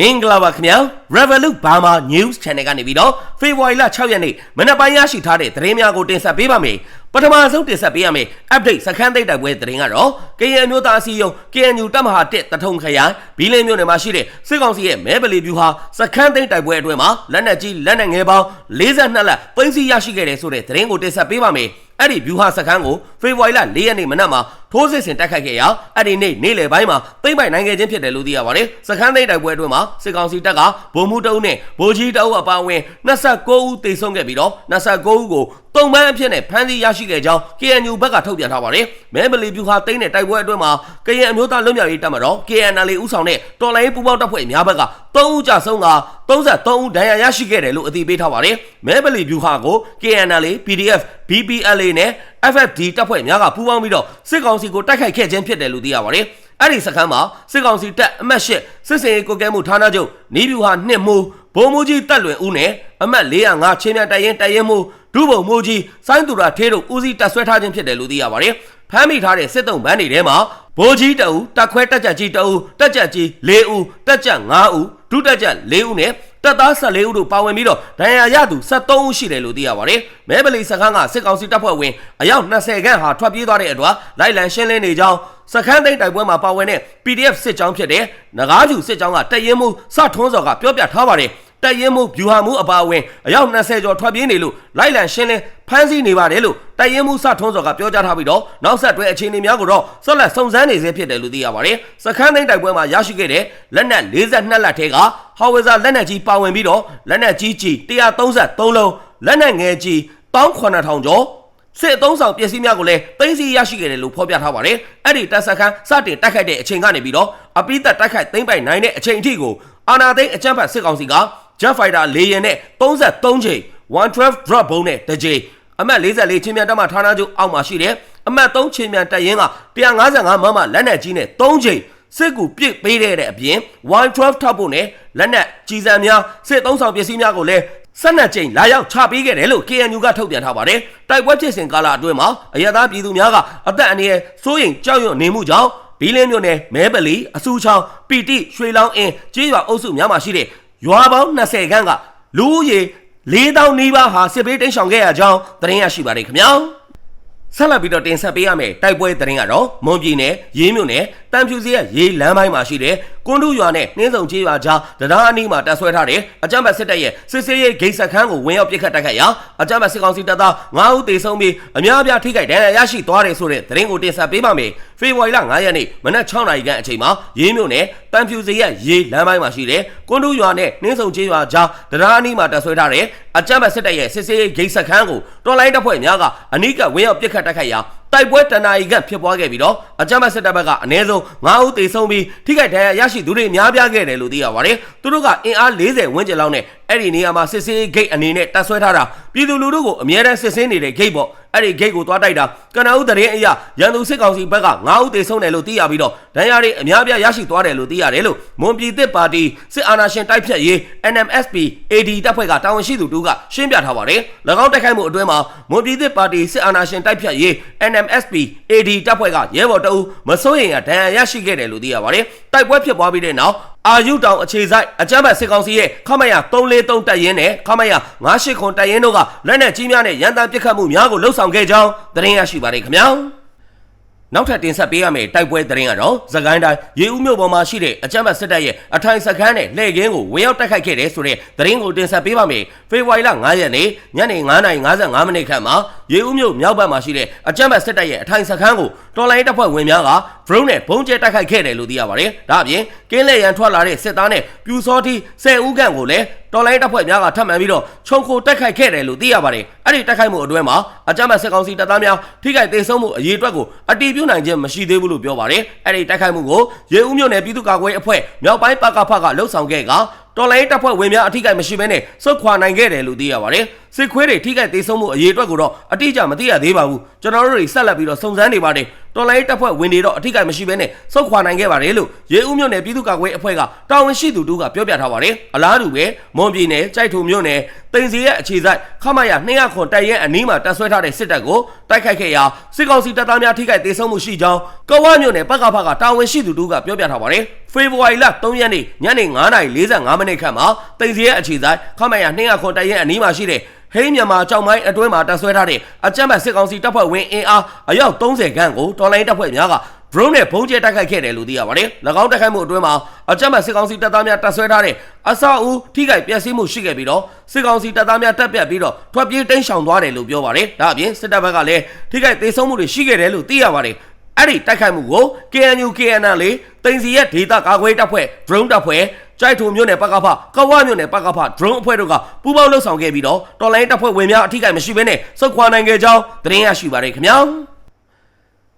မင်္ဂလာပါခင်ဗျာ Revolut Burma News Channel ကနေပြီးတော့ဖေဖော်ဝါရီလ6ရက်နေ့မနက်ပိုင်းရရှိထားတဲ့သတင်းများကိုတင်ဆက်ပေးပါမယ်ပထမဆုံးတင်ဆက်ပေးရမယ် update စခန်းသိပ်တိုက်ပွဲသတင်းကတော့ KN မျိုးသားအစည်းအရုံး KNU တပ်မဟာ1တထုံခရိုင်ဘီလင်းမြို့နယ်မှာရှိတဲ့စစ်ကောင်စီရဲ့မဲပလီဗျူဟာစခန်းသိပ်တိုက်ပွဲအတွင်းမှာလက်နက်ကြီးလက်နက်ငယ်ပေါင်း42လက်ပိန်းစီရရှိခဲ့တဲ့ဆိုတဲ့သတင်းကိုတင်ဆက်ပေးပါမယ် အဲ့ဒီဗျူဟာစခန်းကိုဖေဖော်ဝါရီလ၄ရက်နေ့မနက်မှာထိုးစစ်ဆင်တိုက်ခိုက်ခဲ့ရာအဲ့ဒီနေ့နေ့လယ်ပိုင်းမှာသိမ့်ပိုင်နိုင်ခဲ့ခြင်းဖြစ်တယ်လို့သိရပါတယ်။စခန်းသိမ်းတိုက်ပွဲအတွင်းမှာစစ်ကောင်စီတပ်ကဗိုလ်မှူးတအုပ်နဲ့ဗိုလ်ကြီးတအုပ်အပါအဝင်29ဦးသေဆုံးခဲ့ပြီးတော့29ဦးကို တုံပန်းအဖြစ်နဲ့ဖမ်းဆီးရရှိခဲ့ကြောင်း KNU ဘက်ကထုတ်ပြန်ထားပါတယ်။မဲမလီဗျူဟာသိမ်းတဲ့တိုက်ပွဲအတွင်းမှာကရင်အမျိုးသားလွတ်မြောက်ရေးတပ်မတော် KNL ဦးဆောင်တဲ့တော်လိုင်းပူပေါင်းတပ်ဖွဲ့အများဘက်က3ဦးကြဆုံးက33ဦးဒဏ်ရာရရှိခဲ့တယ်လို့အသိပေးထားပါတယ်။မဲမလီဗျူဟာကို KNL PDF BPLA နဲ့ FFD တပ်ဖွဲ့များကပူးပေါင်းပြီးတော့စစ်ကောင်စီကိုတိုက်ခိုက်ခဲ့ခြင်းဖြစ်တယ်လို့သိရပါတယ်။အဲ့ဒီစခန်းမှာစစ်ကောင်စီတပ်အမတ်၈စစ်စင်ရေးကိုကဲမှုဌာနချုပ်နေပြူဟာနှစ်မှုဘုံမူကြီးတက်လွင်ဦးနဲ့အမတ်405ချင်းမြတ်တရင်တရင်မှု ဒုဗုံမူကြီးစိုင်းသူရာထေးတို့ဦးစီးတပ်ဆွဲထားခြင်းဖြစ်တယ်လို့သိရပါတယ်။ဖမ်းမိထားတဲ့စစ်တုံးဘန်းတွေထဲမှာဘိုးကြီးတအူတက်ခွဲတက်ကြကြီးတအူတက်ကြကြီး၄ဦးတက်ကြ5ဦးဒုတက်ကြ၄ဦးနဲ့တပ်သား14ဦးတို့ပါဝင်ပြီးတော့ဒဏ်ရာရသူ73ဦးရှိတယ်လို့သိရပါတယ်။မဲပလီစခန်းကစစ်ကောင်စီတပ်ဖွဲ့ဝင်အယောက်20ခန့်ဟာထွက်ပြေးသွားတဲ့အတွက်လိုက်လံရှင်းလင်းနေကြောင်းစခန်းသိမ်းတိုက်ပွဲမှာပါဝင်တဲ့ PDF စစ်ကြောင်းဖြစ်တဲ့နဂါးကျူစစ်ကြောင်းကတရင်မှုစထွန်းစော်ကပြောပြထားပါတယ်။ တရင်မှုဗျူဟာမှုအပါအဝင်အယောက်20ကျော်ထွက်ပြေးနေလို့လိုက်လံရှင်းလင်းဖမ်းဆီးနေပါတယ်လို့တရင်မှုစထွန်းစော်ကပြောကြားထားပြီးတော့နောက်ဆက်တွဲအခြေအနေများကိုတော့ဆက်လက်စုံစမ်းနေစေဖြစ်တယ်လို့သိရပါတယ်။စခန်းသိမ်းတိုက်ပွဲမှာရရှိခဲ့တဲ့လက်နက်42လက်ထဲကဟော်ဝေဇာလက်နက်ကြီးပါဝင်ပြီးတော့လက်နက်ကြီးကြီး133လုံးလက်နက်ငယ်ကြီး18000ကျော်စစ်အုံဆောင်ပစ္စည်းများကိုလည်းသိမ်းဆည်းရရှိခဲ့တယ်လို့ဖော်ပြထားပါတယ်။အဲ့ဒီတပ်စခန်းစတင်တိုက်ခိုက်တဲ့အချိန်ကနေပြီးတော့အပိသက်တိုက်ခိုက်သိမ်းပိုက်နိုင်တဲ့အချိန်အထိကိုအာနာသိန်းအကြမ်းဖက်စစ်ကောင်စီက Jet Fighter လေယာဉ်နဲ့33ချိန်112 drop ဘုံနဲ့တစ်ချိန်အမှတ်44ချင်းမြန်တပ်မှဌာနချုပ်အောက်မှာရှိတယ်။အမှတ်3ချင်းမြန်တပ်ရင်းက155မမလက်နက်ကြီးနဲ့3ချိန်စစ်ကူပစ်ပေးတဲ့အပြင်112 ထောက်ဖို့နဲ့လက်နက်ကြီးစံများစစ်သုံးဆောင်ပစ္စည်းများကိုလည်းဆက်နက်ချိန်လာရောက်ချပေးခဲ့တယ်လို့ KNU ကထုတ်ပြန်ထားပါတယ်။တိုက်ပွဲဖြစ်စဉ်ကာလအတွင်းမှာအရသာပြည်သူများကအသက်အန္တရာယ်စိုးရိမ်ကြောက်ရွံ့နေမှုကြောင့်ဘီလင်းမြို့နယ်မဲပလီအဆူချောင်းပီတိရွှေလောင်းအင်းကျေးရွာအုပ်စုများမှာရှိတဲ့ ရွာပေါင်း20ခန်းကလူဦးရေ4000နီးပါးဟာစစ်ဘေးတိမ်းရှောင်ခဲ့ရကြောင်းသတင်းရရှိပါတယ်ခင်ဗျာ။ ဆက်လက်ပြီးတော့တင်ဆက်ပေးရမယ်တိုက်ပွဲသတင်းကတော့မွန်ပြည်နယ်ရေးမြို့နယ်တန်ဖြူစီရဲ့ရေးလမ်းပိုင်းမှာရှိတဲ့ကွန်းတူရွာနဲ့နှင်းစုံကြီးရွာကြားတရားအနီးမှာတပ်ဆွဲထားတဲ့အကြမ်းဖက်စစ်တပ်ရဲ့စစ်စေးရေးဂိတ်စခန်းကိုဝင်ရောက်ပစ်ခတ်တိုက်ခိုက်ရာအကြမ်းဖက်စစ်ကောင်စီတပ်သား9ဦးသေဆုံးပြီးအများအပြားထိခိုက်ဒဏ်ရာရရှိသွားတယ်ဆိုတဲ့သတင်းကိုတင်ဆက်ပေးပါမယ်ဖေဖော်ဝါရီလ9ရက်နေ့မနက်6နာရီခန့်အချိန်မှာရေးမြို့နယ်တန်ဖြူစီရဲ့ရေးလမ်းပိုင်းမှာရှိတဲ့ကွန်းတူရွာနဲ့နှင်းစုံကြီးရွာကြားတရားအနီးမှာတပ်ဆွဲထားတဲ့အကြမ်းဖက်စစ်တပ်ရဲ့စစ်စေးရေးဂိတ်စခန်းကိုတော်လိုင်းတပ်ဖွဲ့များကအနီးကဝင်ရောက်ပစ်ခတ်တိုက်ခိုက်ရာ တိုက်ပွဲတနာရီခန့်ဖြစ်ပွားခဲ့ပြီးတော့အကြမ်းဖက်စစ်တပ်ဘက်ကအနည်းဆုံး9ဦးသေဆုံးပြီးထိခိုက်ဒဏ်ရာရရှိသူတွေများပြားခဲ့တယ်လို့သိရပါတယ်။သူတို့ကအင်အား40ဝန်းကျင်လောက်နဲ့အဲ့ဒီနေရာမှာစစ်ဆေးဂိတ်အနေနဲ့တပ်ဆွဲထားတာပြည်သူလူထုကိုအမြဲတမ်းစစ်ဆေးနေတဲ့ဂိတ်ပေါ့အဲ့ဒီဂိတ်ကိုသွားတိုက်တာကနအုပ်တရင်အရာရန်သူစစ်ကောင်စီဘက်က9ဦးသေဆုံးတယ်လို့သိရပြီးတော့ဒဏ်ရာတွေအများပြားရရှိသွားတယ်လို့သိရတယ်လို့မွန်ပြည်သစ်ပါတီစစ်အာဏာရှင်တိုက်ဖြတ်ရေး NMSP AD တပ်ဖွဲ့ကတာဝန်ရှိသူတို့ကရှင်းပြထားပါတယ်။၎င်းတိုက်ခိုက်မှုအတွင်းမှာမွန်ပြည်သစ်ပါတီစစ်အာဏာရှင်တိုက်ဖြတ်ရေး NMSP AD တပ်ဖွဲ့ကရဲဘော်တအုပ်မစိုးရင်ရဒဏ်ရာရရှိခဲ့တယ်လို့သိရပါတယ်။တိုက်ပွဲဖြစ်ပွားပြီးတဲ့နောက်အာယုတောင်အခြေဆိုင်အကြမ်းဖက်စစ်ကောင်စီရဲ့ခမရ343တပ်ရင်းနဲ့ခမရ98ခွန်တပ်ရင်းတို့ကလက်နက်ကြီးများနဲ့ရန်တမ်းပစ်ခတ်မှုများကိုလှုပ်ဆောင်ခဲ့ကြောင်းသတင်းရရှိပါတယ်ခင်ဗျာ နောက်ထပ်တင်ဆက်ပေးရမယ့်တိုက်ပွဲသတင်းကတော့သကိုင်းတိုင်းရေဦးမြို့ပေါ်မှာရှိတဲ့အကြမ်းဖက်စစ်တပ်ရဲ့အထိုင်စခန်းနဲ့လှည့်ကင်းကိုဝင်ရောက်တိုက်ခိုက်ခဲ့တဲ့ဆိုတဲ့သတင်းကိုတင်ဆက်ပေးပါမယ်။ဖေဖော်ဝါရီလ9ရက်နေ့ညနေ9:55မိနစ်ခန့်မှာရေဦးမြို့မြောက်ဘက်မှာရှိတဲ့အကြမ်းဖက်စစ်တပ်ရဲ့အထိုင်စခန်းကိုတော်လိုင်းတပ်ဖွဲ့ဝင်များက drone နဲ့ဘုံကျဲတိုက်ခိုက်ခဲ့တယ်လို့သိရပါတယ်။ဒါအပြင်ကင်းလက်ရန်ထွက်လာတဲ့စစ်သားနဲ့ပြူစောတိ10ဦးခန့်ကိုလည်းတော်လိုင်းတပ်ဖွဲ့များကထပ်မံပြီးတော့ခြုံခိုတိုက်ခိုက်ခဲ့တယ်လို့သိရပါတယ်။အဲ့ဒီတိုက်ခိုက်မှုအတွင်းမှာအကြမ်းဖက်စစ်ကောင်စီတပ်သားများထိခိုက်ဒေဆုံးမှုအရေးအတွက်ကိုအတီးပြုတ်နိုင်ခြင်းမရှိသေးဘူးလို့ပြောပါတယ်။အဲ့ဒီတိုက်ခိုက်မှုကိုရေဦးမြို့နယ်ပြည်သူ့ကာကွယ်အဖွဲ့မြောက်ပိုင်းပကဖကလှုပ်ဆောင်ခဲ့က တော်လိုင်းတပ်ဖွဲ့ဝင်များအထိကိမရှိဘဲနဲ့စုခွာနိုင်ခဲ့တယ်လို့သိရပါတယ်။စစ်ခွေးတွေထိခိုက်ဒေဆုံးမှုအရေးအတွက်ကိုတော့အတိအကျမသိရသေးပါဘူး။ကျွန်တော်တို့တွေဆက်လက်ပြီးတော့စုံစမ်းနေပါတယ်။တော်လိုင်းတပ်ဖွဲ့ဝင်တွေတော့အထိကိမရှိဘဲနဲ့စုခွာနိုင်ခဲ့ပါတယ်လို့ရေဦးမြို့နယ်ပြည်သူ့ကာကွယ်အဖွဲ့ကတာဝန်ရှိသူတို့ကပြောပြထားပါတယ်။အလားတူပဲမွန်ပြည်နယ်ကြိုက်ထုံမြို့နယ်တင်စီရဲ့အခြေစိုက်ခမရ200ခွန်တိုက်ရဲအနီးမှာတပ်ဆွဲထားတဲ့စစ်တပ်ကိုတိုက်ခိုက်ခဲ့ရာစစ်ကောင်စီတပ်သားများထိခိုက်ဒေဆုံးမှုရှိကြောင်းကဝါမြို့နယ်ပကဖကတာဝန်ရှိသူတို့ကပြောပြထားပါတယ်။ ဖေဖော်ဝါရီလ3ရက်နေ့ညနေ9:45မိနစ်ခန့်မှာတင်စီရဲ့အခြေဆိုင်ခမရ200ခွန်တရဲအနီးမှာရှိတဲ့ဟိန်းမြန်မာကြောင်မိုင်းအတွင်းမှာတပ်ဆွဲထားတဲ့အကြမ်းဖက်စစ်ကောင်စီတပ်ဖွဲ့ဝင်အင်အားအယောက်30ခန့်ကိုတော်လိုင်းတပ်ဖွဲ့များက drone နဲ့ပုံကျဲတိုက်ခိုက်ခဲ့တယ်လို့သိရပါတယ်။၎င်းတိုက်ခိုက်မှုအတွင်းမှာအကြမ်းဖက်စစ်ကောင်စီတပ်သားများတပ်ဆွဲထားတဲ့အဆောက်အဦထိခိုက်ပျက်စီးမှုရှိခဲ့ပြီးတော့စစ်ကောင်စီတပ်သားများတပ်ပြတ်ပြီးတော့ထွက်ပြေးတိမ်းရှောင်သွားတယ်လို့ပြောပါတယ်။ဒါအပြင်စစ်တပ်ဘက်ကလည်းထိခိုက်ဒေဆုံးမှုတွေရှိခဲ့တယ်လို့သိရပါတယ်။ အဲ့ဒီတိုက်ခိုက်မှုကို KNU KNL လေတင်စီရဲ့ဒေသကာကွယ်တပ်ဖွဲ့ drone တပ်ဖွဲ့ကြိုက်ထုံမြို့နယ်ပကဖကဝမြို့နယ်ပကဖ drone အဖွဲ့တို့ကပူးပေါင်းလှုပ်ဆောင်ခဲ့ပြီးတော့တော်လိုင်းတပ်ဖွဲ့ဝင်များအထိကိမရှိဘဲနဲ့စုခွာနိုင်ခဲ့ကြောင်းသတင်းရရှိပါတယ်ခင်ဗျာ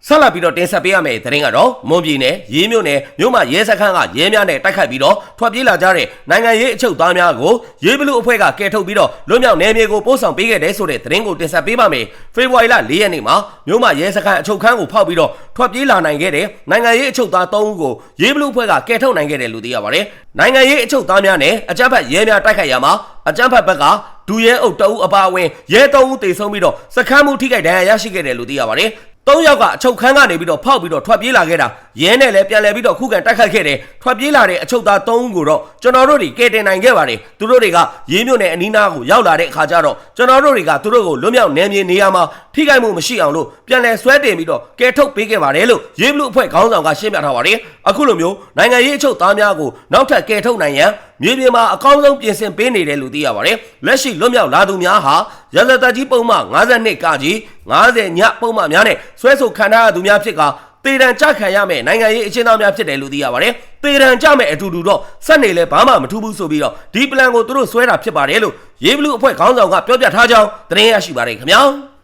ဆက်လက်ပြီးတော့တင်ဆက်ပေးရမယ့်သတင်းကတော့မွန်ပြည်နယ်ရေးမြို့နယ်မြို့မှာရဲစခန်းကရဲများနဲ့တိုက်ခိုက်ပြီးတော့ထွက်ပြေးလာကြတဲ့နိုင်ငံရေးအချုပ်သားများကိုရေးဘလူအဖွဲ့ကကယ်ထုတ်ပြီးတော့လွတ်မြောက်နယ်မြေကိုပို့ဆောင်ပေးခဲ့တဲ့ဆိုတဲ့သတင်းကိုတင်ဆက်ပေးပါမယ်ဖေဖော်ဝါရီလ၄ရက်နေ့မှာမြို့မှာရဲစခန်းအချုပ်ခန်းကိုဖောက်ပြီးတော့ထွက်ပြေးလာနိုင်ခဲ့တဲ့နိုင်ငံရေးအချုပ်သား၃ဦးကိုရေးဘလူအဖွဲ့ကကယ်ထုတ်နိုင်ခဲ့တယ်လို့သိရပါတယ်နိုင်ငံရေးအချုပ်သားများနဲ့အကြမ်းဖက်ရဲများတိုက်ခိုက်ရမှာအကြမ်းဖက်ဘက်ကဒူရဲအုပ်တအုပ်အပါအဝင်ရဲ၃ဦးတေဆုံးပြီးတော့စခန်းမှုထိခိုက်ဒဏ်ရာရရှိခဲ့တယ်လို့သိရပါတယ် သုံးယောက်ကအချုပ်ခန်းကနေပြီးတော့ဖောက်ပြီးတော့ထွက်ပြေးလာခဲ့တာရဲနဲ့လည်းပြန်လဲပြီးတော့ခုခံတိုက်ခိုက်ခဲ့တယ်ထွက်ပြေးလာတဲ့အချုပ်သား၃ဦးကိုတော့ကျွန်တော်တို့တွေကယ်တင်နိုင်ခဲ့ပါတယ်သူတို့တွေကရေးမြို့နယ်အနီးနားကိုရောက်လာတဲ့အခါကျတော့ကျွန်တော်တို့တွေကသူတို့ကိုလွတ်မြောက်နေမြေနေရာမှာထိခိုက်မှုမရှိအောင်လို့ပြန်လဲဆွဲတင်ပြီးတော့ကယ်ထုတ်ပေးခဲ့ပါတယ်လို့ရေးဘလူအဖွဲ့ခေါင်းဆောင်ကရှင်းပြထားပါတယ်အခုလိုမျိုးနိုင်ငံရေးအချုပ်သားများကိုနောက်ထပ်ကယ်ထုတ်နိုင်ရန် မြေပြင်မှာအကောင်းဆုံးပြင်ဆင်ပေးနေတယ်လို့သိရပါတယ်လက်ရှိလွတ်မြောက်လာသူများဟာရဇသက်ကြီးပုံမှ52ကကြီး90ညပုံမှများနဲ့ဆွဲဆိုခံထားရသူများဖြစ်ကတေတံကြခံရမယ်နိုင်ငံရေးအချင်းသားများဖြစ်တယ်လို့သိရပါတယ်။တေတံကြမယ်အတူတူတော့စက်နေလဲဘာမှမထူးဘူးဆိုပြီးတော့ဒီပလန်ကိုသူတို့ဆွဲတာဖြစ်ပါတယ်လို့ရေးဘလူးအဖွဲ့ခေါင်းဆောင်ကပြောပြထားကြောင်းသတင်းရရှိပါတယ်ခင်ဗျာ။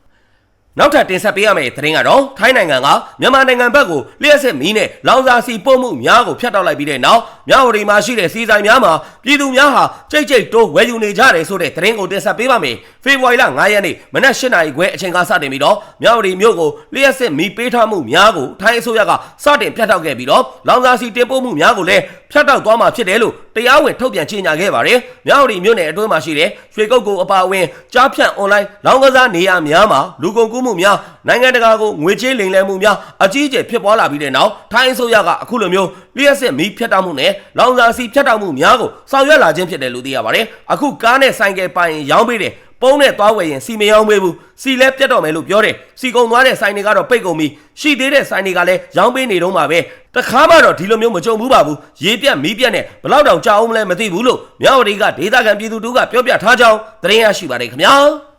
နောက်ထပ်တင်ဆက်ပေးရမယ့်သတင်းကတော့ထိုင်းနိုင်ငံကမြန်မာနိုင်ငံဘက်ကိုလျှက်စစ်မီးနဲ့လောင်စာစီပို့မှုများကိုဖျက်တောက်လိုက်ပြီးတဲ့နောက်မြဝတီမှာရှိတဲ့စီဆိုင်များမှာပြည်သူများဟာကြိတ်ကြိတ်တိုးဝယ်ယူနေကြတယ်ဆိုတဲ့သတင်းကိုတင်ဆက်ပေးပါမယ်။ဖေဖော်ဝါရီလ9ရက်နေ့မနက်၈နာရီခွဲအချိန်ကစတင်ပြီးတော့မြဝတီမြို့ကိုလျှက်စစ်မီးပေးထားမှုများကိုထိုင်းအစိုးရကစတင်ဖျက်တောက်ခဲ့ပြီးတော့လောင်စာစီတင်ပို့မှုများကိုလည်းဖျက်တောက်သွားမှာဖြစ်တယ်လို့တရားဝင်ထုတ်ပြန်ကြေညာခဲ့ပါတယ်။မြဝတီမြို့နယ်အတွင်းမှာရှိတဲ့ရွှေကုတ်ကိုအပါအဝင်ကြားဖြန့်အွန်လိုင်းလောင်ကစားနေရာများမှာလူကုန်ကူးမှုများနိုင်ငံတကာကိုငွေချေးလိမ်လည်မှုများအကြီးအကျယ်ဖြစ်ပွားလာပြီးတဲ့နောက်ထိုင်းအစိုးရကအခုလိုမျိုးလျှက်စစ်မီးဖြတ်တောက်မှုနဲ့လောင်စာစီဖြတ်တောက်မှုများကိုဆောင်ရွက်လာခြင်းဖြစ်တယ်လို့သိရပါတယ်အခုကားနဲ့ဆိုင်ကယ်ပိုင်ရောင်းပေးတယ်ပုံးနဲ့သွားဝယ်ရင်စီမရောင်းပေးဘူးစီလဲပြတ်တော့မယ်လို့ပြောတယ်စီကုံသွားတဲ့ဆိုင်တွေကတော့ပိတ်ကုန်ပြီရှိသေးတဲ့ဆိုင်တွေကလည်းရောင်းပေးနေတော့မှာပဲတခါမှတော့ဒီလိုမျိုးမကြုံဘူးပါဘူးရေပြတ်မီးပြတ်နဲ့ဘလောက်တောင်ကြာအောင်မလဲမသိဘူးလို့မြဝတီကဒေသခံပြည်သူတို့ကပြောပြထားကြောင်းသတင်းရရှိပါတယ်ခင်ဗျာ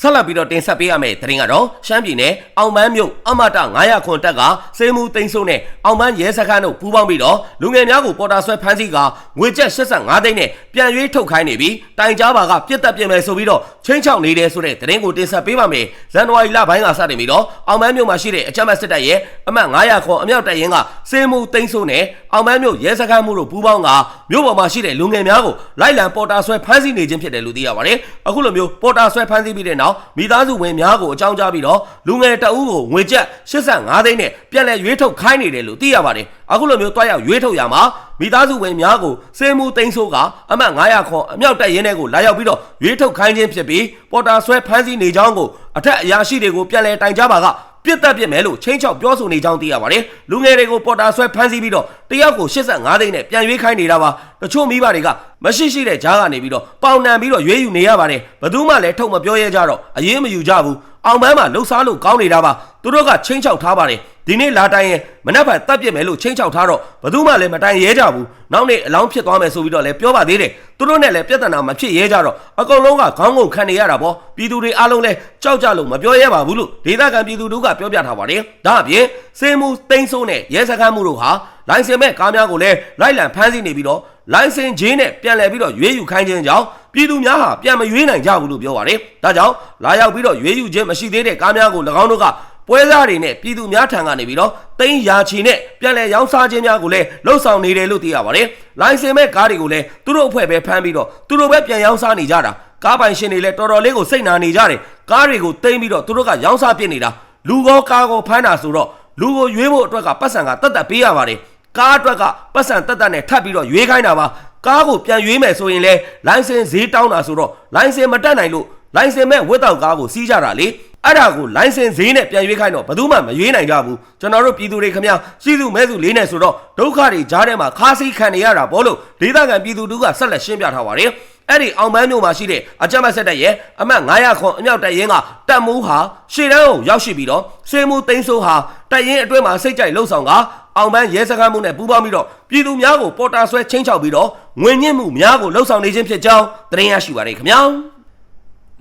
ဆက်လက်ပြီးတော့တင်ဆက်ပေးရမယ့်သတင်းကတော့ရှမ်းပြည်နယ်အောင်ပန်းမြို့အမတ900ခွန်တက်ကစေမှုသိန်းစုံနဲ့အောင်ပန်းရဲစခန်းတို့ပူးပေါင်းပြီးတော့လူငယ်များကိုပေါ်တာဆွဲဖမ်းဆီးကငွေကျပ်85သိန်းနဲ့ပြန်ရွေးထုတ်ခိုင်းနေပြီးတိုင်ကြားပါကပြစ်တက်ပြင်မယ်ဆိုပြီးတော့ချင်းချောက်နေတယ်ဆိုတဲ့သတင်းကိုတင်ဆက်ပေးပါမယ်ဇန်နဝါရီလပိုင်းကစတင်ပြီးတော့အောင်ပန်းမြို့မှာရှိတဲ့အကြမ်းဖက်စစ်တပ်ရဲ့အမှတ်900ခွန်အမြောက်တပ်ရင်းကစေမှုသိန်းစုံနဲ့အောင်ပန်းမြို့ရဲစခန်းမှုတို့ပူးပေါင်းကမြို့ပေါ်မှာရှိတဲ့လူငယ်များကိုလိုက်လံပေါ်တာဆွဲဖမ်းဆီးနေခြင်းဖြစ်တယ်လို့သိရပါတယ်အခုလိုမျိုးပေါ်တာဆွဲဖမ်းဆီးပြီးတဲ့နောက်မိသားစုဝင်များကိုအကြောင်းကြားပြီးတော့လူငယ်တအူးကိုငွေကျပ်85သိန်းနဲ့ပြန်လည်ရွေးထုတ်ခိုင်းနေတယ်လို့သိရပါတယ်အခုလိုမျိုးတွားရောက်ရွေးထုတ်ရမှာမိသားစုဝင်များကိုစေမှုသိန်းဆိုးကအမှတ်900ခွန်အမြောက်တက်ရင်းတဲ့ကိုလာရောက်ပြီးတော့ရွေးထုတ်ခိုင်းခြင်းဖြစ်ပြီးပေါ်တာဆွဲဖမ်းဆီးနေကြောင်းကိုအထက်အရာရှိတွေကိုပြန်လည်တိုင်ကြားပါက ပြစ်တက်ပြစ်မယ်လို့ချင်းချောက်ပြောဆိုနေကြောင်းသိရပါတယ်လူငယ်တွေကိုပေါ်တာဆွဲဖမ်းဆီးပြီးတော့တယောက်ကို85သိန်းနဲ့ပြန်ရွေးခိုင်းနေတာပါတချို့မိဘတွေကမရှိရှိတဲ့ကြားကနေပြီးတော့ပေါင်နံပြီးတော့ရွေးယူနေရပါတယ်ဘယ်သူမှလည်းထုတ်မပြောရဲကြတော့အရေးမယူကြဘူး အောင်ပန်းမှာလှုပ်ရှားလို့ကောင်းနေတာပါသူတို့ကချင်းချောက်ထားပါတယ်ဒီနေ့လာတိုင်းရင်မနှက်ဖက်တက်ပြစ်မယ်လို့ချင်းချောက်ထားတော့ဘယ်သူမှလည်းမတိုင်ရဲကြဘူးနောက်နေ့အလောင်းဖြစ်သွားမယ်ဆိုပြီးတော့လည်းပြောပါသေးတယ်သူတို့နဲ့လည်းပြဿနာမဖြစ်ရဲကြတော့အကုန်လုံးကခေါင်းငုံခံနေရတာပေါ့ပြည်သူတွေအားလုံးလည်းကြောက်ကြလို့မပြောရဲပါဘူးလို့ဒေသခံပြည်သူတို့ကပြောပြထားပါတယ်ဒါအပြင်စေမှုတိန်းဆိုးနဲ့ရဲစခန်းမှုတို့ဟာလိုင်စင်မဲ့ကားများကိုလည်းလိုက်လံဖမ်းဆီးနေပြီးတော့ လိုင်စင်ချင်းနဲ့ပြန်လည်ပြီးတော့ရွေးယူခိုင်းခြင်းကြောင့်ပြည်သူများဟာပြန်မရွေးနိုင်ကြဘူးလို့ပြောပါတယ်ဒါကြောင့်လာရောက်ပြီးတော့ရွေးယူခြင်းမရှိသေးတဲ့ကားများကို၎င်းတို့ကပွဲစားတွေနဲ့ပြည်သူများထံကနေပြီးတော့တိန်းရာချီနဲ့ပြန်လည်ရောင်းစားခြင်းများကိုလည်းလှုပ်ဆောင်နေတယ်လို့သိရပါတယ်။လိုင်စင်မဲ့ကားတွေကိုလည်းသူတို့အဖွဲ့ပဲဖမ်းပြီးတော့သူတို့ပဲပြန်ရောင်းစားနေကြတာ။ကားပိုင်ရှင်တွေလည်းတော်တော်လေးကိုစိတ်နာနေကြတယ်။ကားတွေကိုတိန်းပြီးတော့သူတို့ကရောင်းစားပြစ်နေတာ။လူကောကားကိုဖမ်းတာဆိုတော့လူကိုရွေးဖို့အတွက်ကပတ်စံကတတ်တတ်ပေးရပါတယ်။ ကားအတွက်ကပတ်စံတတ်တတ်နဲ့ထပ်ပြီးတော့ရွေးခိုင်းတာပါ။ကားကိုပြန်ရွေးမယ်ဆိုရင်လဲလိုင်စင်ဈေးတောင်းတာဆိုတော့လိုင်စင်မတက်နိုင်လို့လိုင်စင်မဲ့ဝက်တောက်ကားကိုစီးကြတာလေအဲ့ဒါကိုလိုင်စင်ဈေးနဲ့ပြန်ရွေးခိုင်းတော့ဘယ်သူမှမရွေးနိုင်ကြဘူးကျွန်တော်တို့ပြည်သူတွေခင်ဗျာစီစုမဲစုလေးနဲ့ဆိုတော့ဒုက္ခတွေကြားထဲမှာခါးစီးခံနေရတာဘောလို့ဒေသခံပြည်သူတို့ကဆက်လက်ရှင်းပြထားပါတယ်အဲ့ဒီအောင်ပန်းမြို့မှာရှိတဲ့အကြမ်းမဆက်တဲ့ရဲ့အမှတ်900ခွန်အမြောက်တပ်ရင်းကတပ်မိုးဟာရှေ့တန်းကိုရောက်ရှိပြီးတော့စေမှုသိန်းဆိုးဟာတပ်ရင်းအတွင်းမှာစိတ်ကြိုက်လှုပ်ဆောင်က အောင်ပန်းရဲစခန်းမှုနဲ့ပူးပေါင်းပြီးတော့ပြည်သူများကိုပေါ်တာဆွဲချင်းချောက်ပြီးတော့ငွေညစ်မှုများကိုလှုပ်ဆောင်နေခြင်းဖြစ်ကြောင်းသတင်းရရှိပါရခင်ဗျာ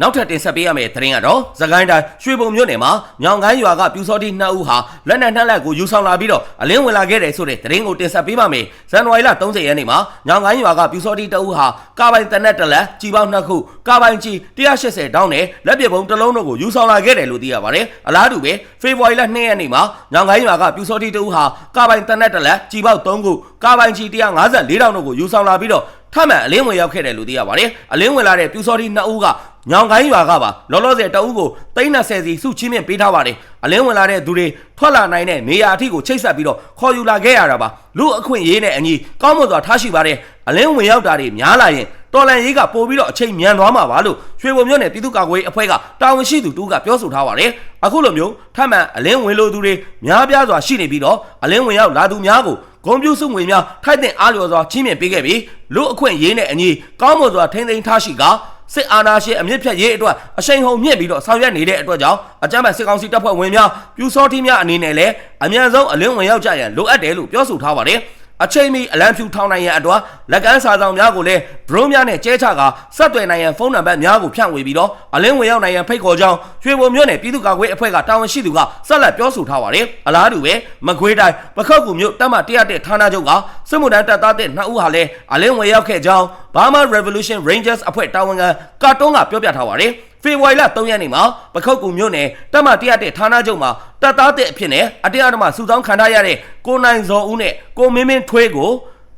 နောက်ထပ်တင်ဆက်ပေးရမယ့်သတင်းကတော့သခိုင်းတိုင်းရွှေဘုံမြို့နယ်မှာညောင်ကိုင်းရွာကပြူစောတိနှစ်ဦးဟာလက်နက်နှက်လက်ကိုယူဆောင်လာပြီးတော့အလင်းဝင်လာခဲ့တယ်ဆိုတဲ့သတင်းကိုတင်ဆက်ပေးပါမယ်။ဇန်နဝါရီလ30ရက်နေ့မှာညောင်ကိုင်းရွာကပြူစောတိတဦးဟာကာပိုင်တနက်တလက်ကြီးပေါင်းနှစ်ခုကာပိုင်ကြီး180တောင်းနဲ့လက်ပစ်ပုံတစ်လုံးတို့ကိုယူဆောင်လာခဲ့တယ်လို့သိရပါတယ်။အလားတူပဲဖေဖော်ဝါရီလ2ရက်နေ့မှာညောင်ကိုင်းရွာကပြူစောတိတဦးဟာကာပိုင်တနက်တလက်ကြီးပေါင်း3ခုကာပိုင်ကြီး154တောင်းတို့ကိုယူဆောင်လာပြီးတော့ထမှန်အလင်းဝင်ရောက်ခဲ့တယ်လို့သိရပါတယ်။အလင်းဝင်လာတဲ့ပြူစောတိနှစ်ဦးက ညောင်ကိုင်းရွာကပါလောလောဆယ်တအုပ်ကို330စီစုချင်းမြင့်ပေးထားပါတယ်အလင်းဝင်လာတဲ့သူတွေထွက်လာနိုင်တဲ့နေရာအထိကိုချိတ်ဆက်ပြီးတော့ခေါ်ယူလာခဲ့ရတာပါလူအခွင့်ရေးနဲ့အညီကောင်းမွန်စွာထားရှိပါတယ်အလင်းဝင်ရောက်တာတွေများလာရင်တော်လန်ရေးကပို့ပြီးတော့အချိန်မြန်သွားမှာပါလို့ရွှေဘုံမြို့နယ်ပြည်သူ့ကာကွယ်ရေးအဖွဲ့ကတာဝန်ရှိသူတူကပြောဆိုထားပါတယ်အခုလိုမျိုးထပ်မံအလင်းဝင်လိုသူတွေများပြားစွာရှိနေပြီးတော့အလင်းဝင်ရောက်လာသူများကိုဂုံပြူစုငွေများထိုက်တဲ့အားလျော်စွာချင်းမြင့်ပေးခဲ့ပြီးလူအခွင့်ရေးနဲ့အညီကောင်းမွန်စွာထိန်းသိမ်းထားရှိက စစ်အာဏာရှင်အမြင့်ဖြတ်ရေးအတွက်အရှိန်ဟုန်မြင့်ပြီးတော့ဆောင်ရွက်နေတဲ့အတွက်ကြောင့်အကြမ်းဖက်စစ်ကောင်စီတပ်ဖွဲ့ဝင်များပြူစောတိများအနေနဲ့လည်းအမြန်ဆုံးအလင်းဝင်ရောက်ကြရန်လိုအပ်တယ်လို့ပြောဆိုထားပါတယ် အချိန်မီအလံဖြူထောင်းနိုင်ရန်အတွက်လက်ကမ်းစာဆောင်များကိုလည်း drone များနဲ့ကျဲချကဆက်သွယ်နိုင်ရန်ဖုန်းနံပါတ်များကိုဖြန့်ဝေပြီးတော့အလင်းဝင်ရောက်နိုင်ရန်ဖိတ်ခေါ်ကြောင်းရွှေဘုံမြို့နယ်ပြည်သူ့ကာကွယ်အဖွဲ့ကတာဝန်ရှိသူကဆက်လက်ပြောဆိုထားပါတယ်အလားတူပဲမကွေးတိုင်းပခောက်ကူမြို့တပ်မ100တဲ့ဌာနချုပ်ကစစ်မှုထမ်းတပ်သားတဲ့နှစ်ဦးဟာလည်းအလင်းဝင်ရောက်ခဲ့ကြောင်း Burma Revolution Rangers အဖွဲ့တာဝန်ခံကာတွန်းကပြောပြထားပါတယ် ဖေဖော်ဝါရီလ3ရက်နေ့မှာပခောက်ကူမြို့နယ်တပ်မ100တဲ့ဌာနချုပ်မှာတပ်သားတဲ့အဖြစ်နဲ့အတရားဓမ္မစုဆောင်းခံထားရတဲ့ကိုနိုင်ဇော်ဦးနဲ့ကိုမင်းမင်းထွေးကို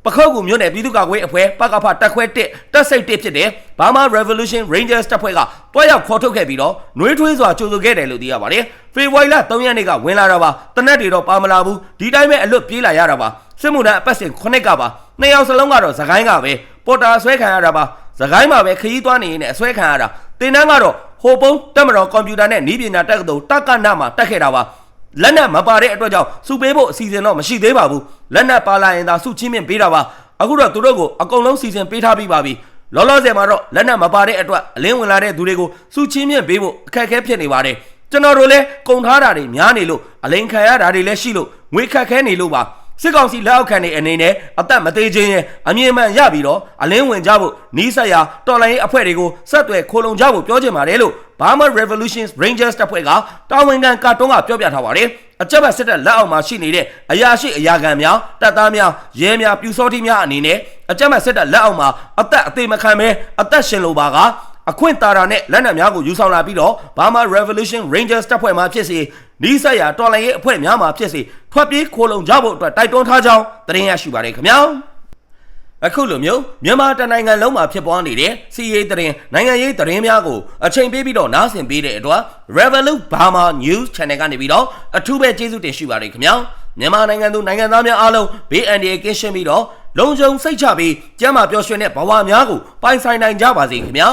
ပခောက်ကူမြို့နယ်ပြည်သူ့ကာကွယ်အဖွဲ့ပကဖတက်ခွဲ1တက်စိတ်1ဖြစ်တဲ့ Burma Revolution Rangers တပ်ဖွဲ့ကတွားရောက်ခေါ်ထုတ်ခဲ့ပြီးတော့နှွေးထွေးစွာကြိုဆိုခဲ့တယ်လို့သိရပါတယ်။ဖေဖော်ဝါရီလ3ရက်နေ့ကဝင်လာတာပါ။တနက်တွေတော့ပါမလာဘူး။ဒီတိုင်းပဲအလွတ်ပြေးလာရတာပါ။စစ်မှုထမ်းအပတ်စဉ်9ကပါ။နှစ်ယောက်စလုံးကတော့သခိုင်းကပဲပေါ်တာဆွဲခံရတာပါ။သခိုင်းမှာပဲခရီးသွားနေရင်လည်းအဆွဲခံရတာ။ တင်တန်းကတော့ဟိုပုံးတက်မတော်ကွန်ပျူတာနဲ့နီးပညာတက်ကတူတက်ကနမှာတက်ခဲ့တာပါ။လက်နက်မပါတဲ့အတွက်ကြောင့်စုပေးဖို့အစီအစဉ်တော့မရှိသေးပါဘူးလက်နက်ပါလာရင်သာစုချင်းမြင့်ပေးတာပါအခုတော့သူတို့ကိုအကုန်လုံးစီစဉ်ပေးထားပြီးပါပြီလောလောဆယ်မှာတော့လက်နက်မပါတဲ့အတွက်အလင်းဝင်လာတဲ့သူတွေကိုစုချင်းမြင့်ပေးဖို့အခက်အခဲဖြစ်နေပါတယ်ကျွန်တော်တို့လည်းကုံထားတာတွေများနေလို့အလင်းခံရတာတွေလည်းရှိလို့ငွေခက်ခဲနေလို့ပါ စစ်ကောင်စီလက်အောက်ခံနေအနေနဲ့အသက်မသေးခြင်းရဲ့အမြင်မှန်ရပြီးတော့အလင်းဝင်ကြဖို့နီးစပ်ရာတော်လိုင်းရေးအဖွဲ့တွေကိုဆက်သွယ်ခိုးလုံကြဖို့ပြောချင်ပါတယ်လို့ Burma Revolution Rangers တပ်ဖွဲ့ကတာဝန်ခံကာတွန်းကပြောပြထားပါတယ်အကြက်ဘက်စစ်တပ်လက်အောက်မှာရှိနေတဲ့အရာရှိအရာခံများတပ်သားများရဲများပြူစောတိများအနေနဲ့အကြက်ဘက်စစ်တပ်လက်အောက်မှာအသက်အသေးမခံဘဲအသက်ရှင်လိုပါက အခွင့်တာတာနဲ့လက်နက်များကိုယူဆောင်လာပြီးတော့ Burma Revolution Rangers တပ်ဖွဲ့မှဖြစ်စေနီးစပ်ရာတော်လှန်ရေးအဖွဲ့များမှဖြစ်စေထွက်ပြေးခိုးလုံကြဖို့အတွက်တိုက်တွန်းထားကြောင်းသတင်းရရှိပါတယ်ခင်ဗျာအခုလိုမျိုးမြန်မာတနိုင်ငံလုံးမှာဖြစ်ပွားနေတဲ့စီးရေးသတင်းနိုင်ငံရေးသတင်းများကိုအချိန်ပေးပြီးတော့နားဆင်ပေးတဲ့အတွက် Revolut Burma News Channel ကနေပြီးတော့အထူးပဲကျေးဇူးတင်ရှိပါတယ်ခင်ဗျာမြန်မာနိုင်ငံသူနိုင်ငံသားများအားလုံးဘေးအန္တရာယ်ကင်းရှင်းပြီးတော့လုံခြုံစိတ်ချပြီးကျန်းမာပျော်ရွှင်တဲ့ဘဝများကိုပိုင်ဆိုင်နိုင်ကြပါစေခင်ဗျာ